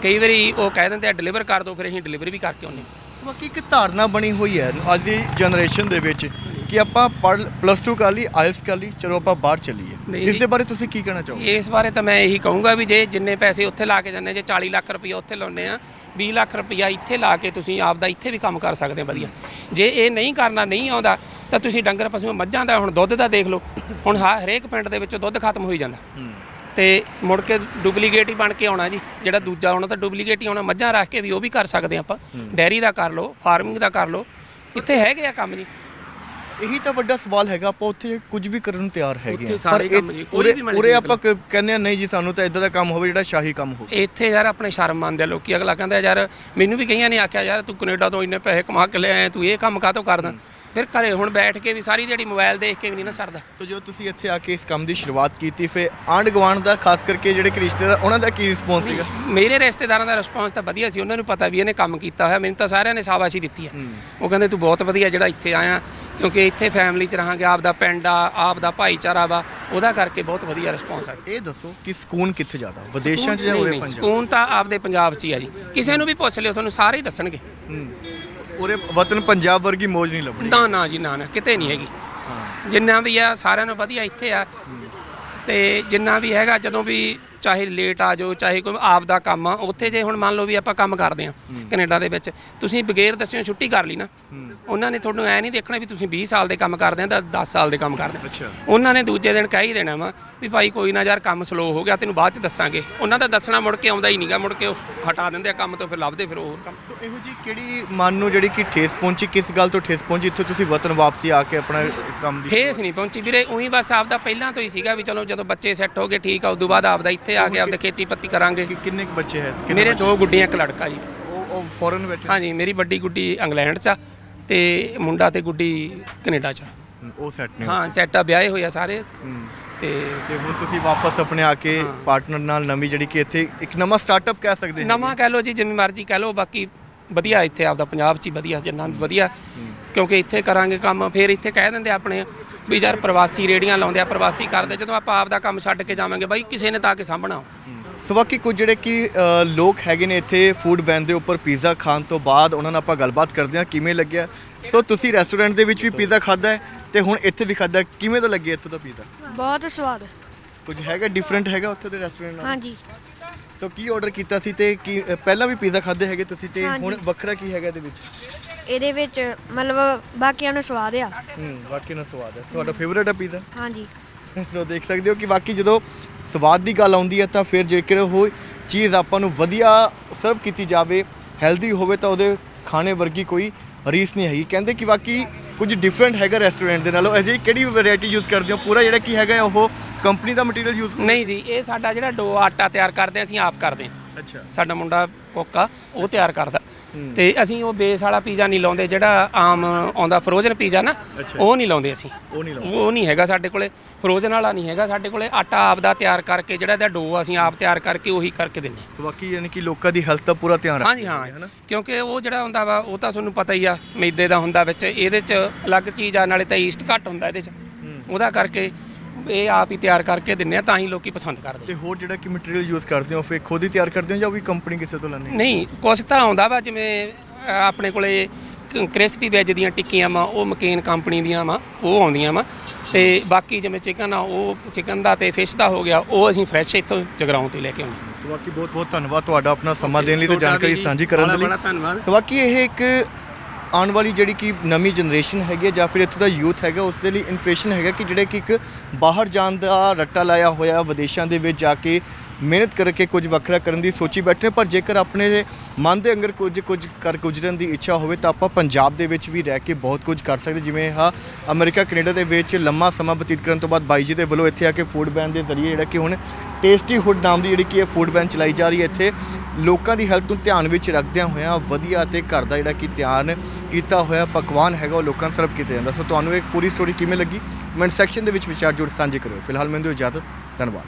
ਕਈ ਵਾਰੀ ਉਹ ਕਹਿ ਦਿੰਦੇ ਆ ਡਿਲੀਵਰ ਕਰ ਦਿਓ ਫਿਰ ਅਸੀਂ ਡਿਲੀਵਰੀ ਵੀ ਕਰਕੇ ਆਉਂਦੇ ਹਾਂ। ਬਾਕੀ ਇੱਕ ਧਾਰਨਾ ਬਣੀ ਹੋਈ ਹੈ ਅੱਜ ਦੀ ਜਨਰੇਸ਼ਨ ਦੇ ਵਿੱਚ ਕਿ ਆਪਾਂ ਪਲੱਸ 2 ਕਰ ਲਈ ਆਇਲਸ ਕਰ ਲਈ ਚਲੋ ਆਪਾਂ ਬਾਹਰ ਚੱਲੀਏ। ਇਸ। ਦੇ ਬਾਰੇ ਤੁਸੀਂ ਕੀ ਕਹਿਣਾ ਚਾਹੋਗੇ? ਇਸ ਬਾਰੇ ਤਾਂ ਮੈਂ ਇਹੀ ਕਹੂੰਗਾ ਵੀ ਜੇ ਜਿੰਨੇ ਪੈਸੇ ਉੱਥੇ ਲਾ ਕੇ ਜਾਂਦੇ ਜੇ 40 ਲੱਖ ਰੁਪਈਆ ਉੱਥੇ ਲਾਉਂਦੇ ਆ 20 ਲੱਖ ਰੁਪਈਆ ਇੱਥੇ ਲਾ ਕੇ ਤੁਸੀਂ ਆਪਦਾ ਇੱਥੇ ਵੀ ਕੰਮ ਕਰ ਸਕਦੇ ਆ ਵਧੀਆ। ਜੇ ਇਹ ਨਹੀਂ ਕਰਨਾ ਨਹੀਂ ਆਉਂਦਾ ਤਾਂ ਤੁਸੀਂ ਡੰਗਰ ਪਸ਼ੂ ਮੱਝਾਂ ਦਾ ਹੁਣ ਦੁੱਧ ਦਾ ਦੇਖ ਲਓ। ਹੁਣ ਹਾ- ਹਰੇਕ ਪਿੰਡ ਦੇ ਵਿੱਚੋਂ ਦੁੱਧ ਖਤਮ ਹੋਈ ਜਾਂਦਾ। ਤੇ ਮੁੜ ਕੇ ਡੁਪਲੀਕੇਟ ਹੀ ਬਣ ਕੇ ਆਉਣਾ ਜੀ। ਜਿਹੜਾ ਦੂਜਾ ਆਉਣਾ ਤਾਂ ਡੁਪਲੀਕੇਟ ਹੀ ਆਉਣਾ ਮੱਝਾਂ ਰੱਖ ਕੇ ਵੀ ਉਹ ਵੀ ਕਰ ਸਕਦੇ ਆਪਾਂ। ਡੈਰੀ ਦਾ ਕਰ ਲਓ ਫਾਰਮਿੰਗ ਦਾ ਕਰ ਲਓ। ਇੱਥੇ ਹੈਗੇ ਆ ਕੰਮ ਜੀ। ਇਹੀ ਤਾਂ ਵੱਡਾ ਸਵਾਲ ਹੈਗਾ। ਆਪਾਂ ਉੱਥੇ ਕੁਝ ਵੀ ਕਰਨ ਨੂੰ ਤਿਆਰ ਹੈਗੇ ਉੱਥੇ ਹਾਂ। ਸਾਰੇ ਇਹ ਕੰਮ ਜੀ, ਕੋਈ ਉਰੇ ਵੀ ਮਿਲ ਉਰੇ ਜੇ ਆਪਾਂ ਕ- ਕਹਿੰਦੇ ਆ ਨਹੀਂ ਜੀ ਸਾਨੂੰ ਤਾਂ ਇਦਾਂ ਦਾ ਕੰਮ ਹੋਵੇ ਜਿਹੜਾ ਸ਼ਾਹੀ ਕੰਮ ਹੋਵੇ। ਇੱਥੇ ਯਾਰ ਆਪਣੇ ਸ਼ਰਮ ਮੰਨਦੇ ਆ ਲੋਕੀ। ਅਗਲਾ ਕਹਿੰਦਾ ਯਾਰ ਮੈਨੂੰ ਵੀ ਕਈਆਂ ਨੇ ਆਖਿਆ ਯਾਰ ਤੂੰ ਕੈਨੇਡਾ ਤੋਂ ਇੰਨੇ ਪੈਸੇ ਕਮਾ ਕੇ ਲੈ ਆਇਆ ਤੂੰ ਇਹ ਕੰਮ ਕਾਹਤੋਂ ਕਰਦਾ? ਫਿਰ ਘਰੇ ਹੁਣ ਬੈਠ ਕੇ ਵੀ ਸਾਰੀ ਦਿਹਾੜੀ ਮੋਬਾਈਲ ਦੇਖ ਕੇ ਵੀ ਨਹੀਂ ਨਾ ਸਰਦਾ। ਸੋ ਜਦੋਂ ਤੁਸੀਂ ਇੱਥੇ ਆ ਕੇ ਇਸ ਕੰਮ ਦੀ ਸ਼ੁਰੂਆਤ ਕੀਤੀ ਫਿਰ ਆਂਢ ਗੁਆਂਢ ਦਾ ਖਾਸ ਕਰਕੇ ਜਿਹੜੇ ਰਿਸ਼ਤੇਦਾਰ ਉਹਨਾਂ ਦਾ ਕੀ ਰਿਸਪੌਂਸ ਸੀਗਾ? ਮੇਰੇ ਰਿਸ਼ਤੇਦਾਰਾਂ ਦਾ ਰਿਸਪਾਂਸ ਤਾਂ ਵਧੀਆ ਸੀ ਉਹਨਾਂ ਨੂੰ ਪਤਾ ਵੀ ਇਹਨੇ ਕੰਮ ਕੀਤਾ ਹੋਇਆ ਮੈਨੂੰ ਤਾਂ ਸਾਰਿਆਂ ਨੇ ਸ਼ਾਬਾਸ਼ੀ ਦਿੱਤੀ ਆ। ਉਹ ਕਹਿੰਦੇ ਤੂੰ ਬਹੁਤ ਵਧੀਆ ਜਿਹੜਾ ਇੱਥੇ ਆਇਆ ਕਿਉਂਕਿ ਇੱਥੇ ਫੈਮਿਲੀ 'ਚ ਰਹਾਂਗੇ ਆਪ ਦਾ ਪਿੰਡ ਆ ਆਪ ਦਾ ਭਾਈਚਾਰਾ ਵਾ। ਉਹਦਾ ਕਰਕੇ ਬਹੁਤ ਵਧੀਆ ਰਿਸਪਾਂਸ ਆ। ਇਹ ਦੱਸੋ ਕਿ ਸਕੂਨ ਕਿੱਥੇ ਜ਼ਿਆਦਾ ਵਿਦੇਸ਼ਾਂ 'ਚ ਜਾਂ ਉਰੇ ਪੰਜਾਬ ਸਕੂਨ ਤਾਂ ਆਪਦੇ ਪੰਜਾਬ 'ਚ ਹੀ ਆ ਜੀ। ਕਿਸੇ ਨੂੰ ਵੀ ਪੁੱਛ ਲਿਓ ਤੁਹਾਨੂੰ ਸਾਰੇ ਹੀ ਦੱਸਣਗੇ। ਉਰੇ ਵਤਨ ਪੰਜਾਬ ਵਰਗੀ ਮੌਜ ਨਹੀਂ ਲੱਭਣੀ। ਨਾ ਨਾ ਜੀ ਨਾ ਨਾ ਕਿਤੇ ਨਹੀਂ ਹੈਗੀ। ਜਿੰਨਾ ਵੀ ਆ ਸਾਰਿਆਂ ਨੂੰ ਵਧੀਆ ਇੱਥੇ ਆ। ਤੇ ਜਿੰਨਾ ਵੀ ਹੈਗਾ ਜਦੋਂ ਵੀ ਚਾਹੇ ਲੇਟ ਆ ਜਾਓ ਚਾਹੇ ਕੋਈ ਆਪ ਦਾ ਕੰਮ ਆ ਉੱਥੇ ਜੇ ਹੁਣ ਮੰਨ ਲਓ ਵੀ ਆਪਾਂ ਕੰਮ ਕਰਦੇ ਆ ਕੈਨੇਡਾ ਦੇ ਵਿੱਚ ਤੁਸੀਂ ਬਗੈਰ ਦੱਸਿਓ ਛੁੱਟੀ ਕਰ ਲਈ ਨਾ। ਉਹਨਾਂ ਨੇ ਤੁਹਾਨੂੰ ਐ ਨਹੀਂ ਦੇਖਣਾ ਵੀ ਤੁਸੀਂ 20 ਸਾਲ ਦੇ ਕੰਮ ਕਰਦੇ ਆ ਤਾਂ 10 ਸਾਲ ਦੇ ਕੰਮ ਕਰਦੇ ਉਹਨਾਂ ਨੇ ਦੂਜੇ ਦਿਨ ਕਹਿ ਹੀ ਦੇਣਾ ਵਾ ਵੀ ਭਾਈ ਕੋਈ ਨਾ ਯਾਰ ਕੰਮ ਸਲੋ ਹੋ ਗਿਆ ਤੈਨੂੰ ਬਾਅਦ ਚ ਦੱਸਾਂਗੇ। ਉਹਨਾਂ ਦਾ ਦੱਸਣਾ ਮੁੜ ਕੇ ਆਉਂਦਾ ਹੀ ਨਹੀਂਗਾ ਮੁੜ ਕੇ ਉਹ ਹਟਾ ਦਿੰਦੇ ਆ ਕੰਮ ਤੋਂ ਫਿਰ ਲੱਭਦੇ ਫਿਰ ਹੋਰ ਕੰਮ। ਸੋ ਇਹੋ ਜੀ ਕਿਹੜੀ ਮਨ ਨੂੰ ਜਿਹੜੀ ਕਿ ਠੇਸ ਪਹੁੰਚੀ ਕਿਸ ਗੱਲ ਤੋਂ ਠੇਸ ਪਹੁੰਚੀ ਇੱਥੇ ਤੁਸੀਂ ਵਤਨ ਵਾਪਸੀ ਆ ਕੇ ਆਪਣਾ ਕੰਮ ਦੀ ਠੇਸ ਨਹੀਂ ਪਹੁੰਚੀ ਵੀਰੇ ਉਹੀ ਬਸ ਆਪਦਾ ਪਹਿਲਾਂ ਤੋਂ ਹੀ ਸੀਗਾ ਵੀ ਚਲੋ ਜਦੋਂ ਬੱਚੇ ਸੈੱਟ ਹੋ ਗਏ ਠੀਕ ਆ ਉਦੋਂ ਬਾਅਦ ਆਪਦਾ ਇੱਥੇ ਆ ਕੇ ਆਪਦੇ ਖੇਤੀ ਪੱਤੀ ਕਰਾਂਗੇ। ਕਿ ਕਿੰਨੇ ਕੁ ਬੱਚੇ ਹੈ? ਕਿੰਨੇ ਮੇਰੇ? ਦੋ ਗੁੱਡੀਆਂ ਇੱਕ ਲੜਕਾ ਜੀ। ਉਹ ਉਹ ਫੋਰਨ ਬੈਠੇ ਹਾਂਜੀ ਮੇਰੀ ਵੱਡੀ ਗੁੱਡੀ ਇੰਗਲੈਂਡ 'ਚ ਆ ਤੇ ਮੁੰਡਾ ਤੇ ਗੁੱਡੀ ਕੈਨੇਡਾ 'ਚ ਆ। ਹੂੰ, ਉਹ ਸੈੱਟ ਨੇ। ਹਾਂ ਸੈਟ ਆ ਵਿਆਹੇ ਹੋਏ ਆ ਸਾਰੇ। ਹੂੰ। ਤੇ ਤੇ ਹੁਣ ਤੁਸੀਂ ਵਾਪਸ ਆਪਣੇ ਆ ਕੇ ਪਾਰਟਨਰ ਨਾਲ ਨਵੀਂ ਜਿਹੜੀ ਕਿ ਇੱਥੇ ਇੱਕ ਨਵਾਂ ਸਟਾਰਟਅਪ ਕਹਿ ਸਕਦੇ ਹਾਂ ਨਵਾਂ ਕਹਿ ਲਓ ਜੀ ਜਿਵੇਂ ਮਰਜ਼ੀ ਕਹਿ ਲਓ ਬਾਕੀ ਵਧੀਆ ਇੱਥੇ ਆਪਦਾ ਪੰਜਾਬ 'ਚ ਹੀ ਵਧੀਆ ਜਿੰਨਾ ਵੀ ਵਧੀਆ। ਕਿਉਂਕਿ ਇੱਥੇ ਕਰਾਂਗੇ ਕੰਮ ਫਿਰ ਇੱਥੇ ਕਹਿ ਦਿੰਦੇ ਆਪਣੇ ਵੀ ਯਾਰ ਪ੍ਰਵਾਸੀ ਰੇੜੀਆਂ ਲਾਉਂਦੇ ਆ ਪ੍ਰਵਾਸੀ ਕਰਦੇ ਜਦੋਂ ਆਪਾਂ ਆਪਦਾ ਕੰਮ ਛੱਡ ਕੇ ਜਾਵਾਂਗੇ ਬਾਈ ਕਿਸੇ ਨੇ ਤਾਂ ਕੇ ਸਾਂਭਣਾ। ਸੋ ਬਾਕੀ ਕੁਝ ਜਿਹੜੇ ਕਿ ਲੋਕ ਹੈਗੇ ਨੇ ਇੱਥੇ ਫੂਡ ਵੈਨ ਦੇ ਉੱਪਰ ਪੀਜ਼ਾ ਖਾਣ ਤੋਂ ਬਾਅਦ ਉਹਨਾਂ ਨਾਲ ਆਪਾਂ ਗੱਲਬਾਤ ਕਰਦੇ ਹਾਂ ਕਿਵੇਂ ਲੱਗਿਆ? ਸੋ ਤੁਸੀਂ ਰੈਸਟੋਰੈਂਟ ਦੇ ਵਿੱਚ ਵੀ ਪੀਜ਼ਾ ਖਾਦਾ ਹੈ ਤੇ ਹੁਣ ਇੱਥੇ ਵੀ ਖਾਦਾ ਕਿਵੇਂ ਦਾ ਲੱਗਿਆ ਇੱਥੋਂ ਦਾ ਪੀਜ਼ਾ ਬਹੁਤ ਸਵਾਦ। ਕੁਝ ਹੈਗਾ ਡਿਫਰੈਂਟ ਹੈਗਾ ਉੱਥੇ ਦੇ ਰੈਸਟੋਰੈਂਟ ਨਾਲ? ਹਾਂਜੀ। ਸੋ ਕੀ ਆਰਡਰ ਕੀਤਾ ਸੀ ਤੇ ਕੀ ਪਹਿਲਾਂ ਵੀ ਪੀਜ਼ਾ ਖਾਦੇ ਹੈਗੇ ਤੁਸੀਂ ਤੇ ਹੁਣ। ਵੱਖਰਾ ਕੀ ਹੈਗਾ ਇਹਦੇ ਵਿੱਚ? ਇਹਦੇ ਵਿੱਚ ਮਤਲਬ ਬਾਕੀਆਂ ਨੂੰ ਸਵਾਦ ਆ। ਹੂੰ ਵਾਕਈ ਨਾਲ ਸਵਾਦ ਹੈ ਤੁਹਾਡਾ ਫੇਵਰੇਟ ਹੈ ਪੀਜ਼ਾ? ਹਾਂਜੀ। ਸੋ ਦੇਖ ਸਕਦੇ ਹੋ ਕਿ ਬਾਕੀ ਜਦੋਂ ਸਵਾਦ ਦੀ ਗੱਲ ਆਉਂਦੀ ਹੈ ਤਾਂ ਫਿਰ ਜੇਕਰ ਉਹ ਚੀਜ਼ ਆਪਾਂ ਨੂੰ ਵਧੀਆ ਸਰਵ ਕੀਤੀ ਜਾਵੇ ਹੈਲਦੀ ਹੋਵੇ ਤਾਂ ਉਹਦੇ ਖਾਣੇ ਵਰਗੀ ਕੋਈ ਰੀਸ ਨਹੀਂ ਹੈਗੀ। ਕਹਿੰਦੇ ਕਿ ਬਾਕੀ ਕੁਝ ਡਿਫਰੈਂਟ ਹੈਗਾ ਰੈਸਟੋਰੈਂਟ ਦੇ ਨਾਲੋਂ। ਅਜੇ ਕਿਹੜੀ ਵੈਰਾਈਟੀ ਯੂਜ਼ ਕਰਦੇ ਹੋ? ਪੂਰਾ ਜਿਹੜਾ ਕੀ ਹੈਗਾ ਉਹ ਕੰਪਨੀ ਦਾ ਮਟੀਰੀਅਲ ਯੂਜ਼ ਨਹੀਂ ਜੀ ਇਹ ਸਾਡਾ ਜਿਹੜਾ ਡੋ ਆਟਾ ਤਿਆਰ ਕਰਦੇ ਹਾਂ, ਅਸੀਂ ਆਪ ਕਰਦੇ ਹਾਂ ਅੱਛਾ। ਸਾਡਾ ਮੁੰਡਾ ਕੁੱਕ ਆ ਉਹ ਤਿਆਰ ਕਰਦਾ। ਤੇ ਅਸੀਂ ਉਹ ਬੇਸ ਵਾਲਾ ਪੀਜ਼ਾ ਨਹੀਂ ਲਾਉਂਦੇ ਜਿਹੜਾ ਆਮ ਆਉਂਦਾ ਫਰੋਜ਼ਨ ਪੀਜ਼ਾ ਨਾ। ਉਹ ਨਹੀਂ ਲਾਉਂਦੇ ਅਸੀਂ। ਉਹ ਨਹੀਂ ਲਾਉਂਦੇ। ਉਹ ਨਹੀਂ ਹੈਗਾ ਸਾਡੇ ਕੋਲੇ ਫਰੋਜ਼ਨ ਵਾਲਾ ਨਹੀਂ ਹੈਗਾ ਸਾਡੇ ਕੋਲੇ। ਆਟਾ ਆਪ ਦਾ ਤਿਆਰ ਕਰਕੇ ਜਿਹੜਾ ਇਹਦਾ ਡੋ ਅਸੀਂ ਆਪ ਤਿਆਰ ਕਰਕੇ ਉਹੀ ਕਰਕੇ ਦਿੰਦੇ ਹਾਂ। ਸੋ ਬਾਕੀ ਯਾਨੀ ਕਿ ਲੋਕਾਂ ਦੀ ਹੈਲਥ ਦਾ ਪੂਰਾ ਧਿਆਨ ਰੱਖਦੇ ਹਾਂ। ਹਨਾ? ਕਿਉਂਕਿ ਉਹ ਜਿਹੜਾ ਹੁੰਦਾ ਵਾ ਉਹ ਤਾਂ ਤੁਹਾਨੂੰ ਪਤਾ ਹੀ ਆ ਮੈਦੇ ਦਾ ਹੁੰਦਾ ਵਿੱਚ ਇਹਦੇ 'ਚ ਅਲੱਗ ਚੀਜ਼ ਆ ਨਾਲੇ ਤਾਂ ਈਸਟ ਘੱਟ ਹੁੰਦਾ ਇਹਦੇ 'ਚ। ਉਹਦਾ ਕਰਕੇ ਇਹ ਆਪ ਹੀ ਤਿਆਰ ਕਰਕੇ ਦਿੰਨੇ ਆ ਤਾਂ ਹੀ ਲੋਕੀ ਪਸੰਦ ਕਰਦੇ ਤੇ ਹੋਰ ਜਿਹੜਾ ਕਿ ਮਟੀਰੀਅਲ ਯੂਜ਼ ਕਰਦੇ ਹੋ ਫਿਰ ਖੁਦ ਹੀ ਤਿਆਰ ਕਰਦੇ ਹੋ ਜਾਂ ਉਹ ਵੀ ਕੰਪਨੀ ਕਿਸੇ ਤੋਂ ਹੋ? ਨਹੀਂ ਕੁਛ ਤਾਂ ਆਉਂਦਾ ਵਾ ਜਿਵੇਂ ਆਪਣੇ ਕੋਲੇ ਕ੍ਰਿਸਪੀ ਵੈਜ ਦੀਆਂ ਟਿੱਕੀਆਂ ਵਾ ਉਹ ਮਕੇਨ ਕੰਪਨੀ ਦੀਆਂ ਵਾ ਉਹ ਆਉਂਦੀਆਂ ਵਾ। ਤੇ ਬਾਕੀ ਜਿਵੇਂ ਚਿਕਨ ਆ ਉਹ ਚਿਕਨ ਦਾ ਤੇ ਫਿਸ਼ ਦਾ ਹੋ ਗਿਆ ਉਹ ਅਸੀਂ ਫਰੈਸ਼ ਇੱਥੋਂ ਜਗਰਾਉਂ ਤੋਂ ਲੈ ਕੇ ਆਉਂਦੇ ਸੋ ਬਾਕੀ ਬਹੁਤ ਬਹੁਤ ਧੰਨਵਾਦ ਤੁਹਾਡਾ ਆਪਣਾ ਸਮਾਂ ਦੇਣ ਲਈ ਤੇ ਜਾਣਕਾਰੀ ਸਾਂਝੀ ਕਰਨ ਦੇ ਲਈ। ਸੋ ਬਾਕੀ ਇਹ ਇੱਕ ਆਉਣ ਵਾਲੀ ਜਿਹੜੀ ਕਿ ਨਵੀਂ ਜਨਰੇਸ਼ਨ ਹੈਗੀ ਹੈ ਜਾਂ ਫਿਰ ਇੱਥੋਂ ਦਾ ਯੂਥ ਹੈਗਾ, ਉਸ ਦੇ ਲਈ ਇੰਪ੍ਰੈਸ਼ਨ ਹੈਗਾ ਕਿ ਜਿਹੜੇ ਕਿ ਇੱਕ ਬਾਹਰ ਜਾਣ ਦਾ ਰੱਟਾ ਲਾਇਆ ਹੋਇਆ, ਵਿਦੇਸ਼ਾਂ ਦੇ ਵਿੱਚ ਜਾ ਕੇ ਮਿਹਨਤ ਕਰਕੇ ਕੁਝ ਵੱਖਰਾ ਕਰਨ ਦੀ ਸੋਚੀ ਬੈਠੇ ਪਰ ਜੇਕਰ ਆਪਣੇ ਮਨ ਦੇ ਅੰਦਰ ਕੁਝ ਕੁਝ ਕਰ ਗੁਜ਼ਰਨ ਦੀ ਇੱਛਾ ਹੋਵੇ ਤਾਂ ਆਪਾਂ ਪੰਜਾਬ ਦੇ ਵਿੱਚ ਵੀ ਰਹਿ ਕੇ ਬਹੁਤ ਕੁਝ ਕਰ ਸਕਦੇ ਜਿਵੇਂ ਆ ਅਮਰੀਕਾ, ਕੈਨੇਡਾ ਦੇ ਵਿੱਚ ਲੰਮਾ ਸਮਾਂ ਬਤੀਤ ਕਰਨ ਤੋਂ ਬਾਅਦ ਬਾਈ ਜੀ ਦੇ ਵੱਲੋਂ ਇੱਥੇ ਆ ਕੇ ਫੂਡ ਬੈਨ ਦੇ ਜ਼ਰੀਏ ਜਿਹੜਾ ਕਿ ਹੁਣ ਟੇਸਟੀ ਹੁੱਡ ਨਾਮ ਦੀ ਜਿਹੜੀ ਕਿ ਇਹ ਫੂਡ ਬੈਨ ਚਲਾਈ ਜਾ ਰਹੀ ਹੈ। ਇੱਥੇ ਲੋਕਾਂ ਦੀ ਹੈਲਥ ਨੂੰ ਧਿਆਨ ਵਿੱਚ ਰੱਖਦਿਆਂ ਹੋਇਆਂ ਵਧੀਆ ਅਤੇ ਘਰ ਦਾ ਜਿਹੜਾ ਕਿ ਧਿਆਨ ਕੀਤਾ ਹੋਇਆ ਪਕਵਾਨ ਹੈਗਾ, ਉਹ ਲੋਕਾਂ ਨੂੰ ਸਰਵ ਕੀਤਾ ਜਾਂਦਾ। ਸੋ ਤੁਹਾਨੂੰ ਇਹ ਪੂਰੀ ਸਟੋਰੀ ਕਿਵੇਂ ਲੱਗੀ? ਕਮੈਂਟ ਸੈਕਸ਼ਨ ਦੇ ਵਿੱਚ ਵਿਚਾਰ ਜੋੜ ਸਾਂਝੇ ਕਰਿਓ। ਫਿਲਹਾਲ ਮੈਨੂੰ ਦਿਓ ਇਜਾਜ਼ਤ, ਧੰਨਵਾਦ।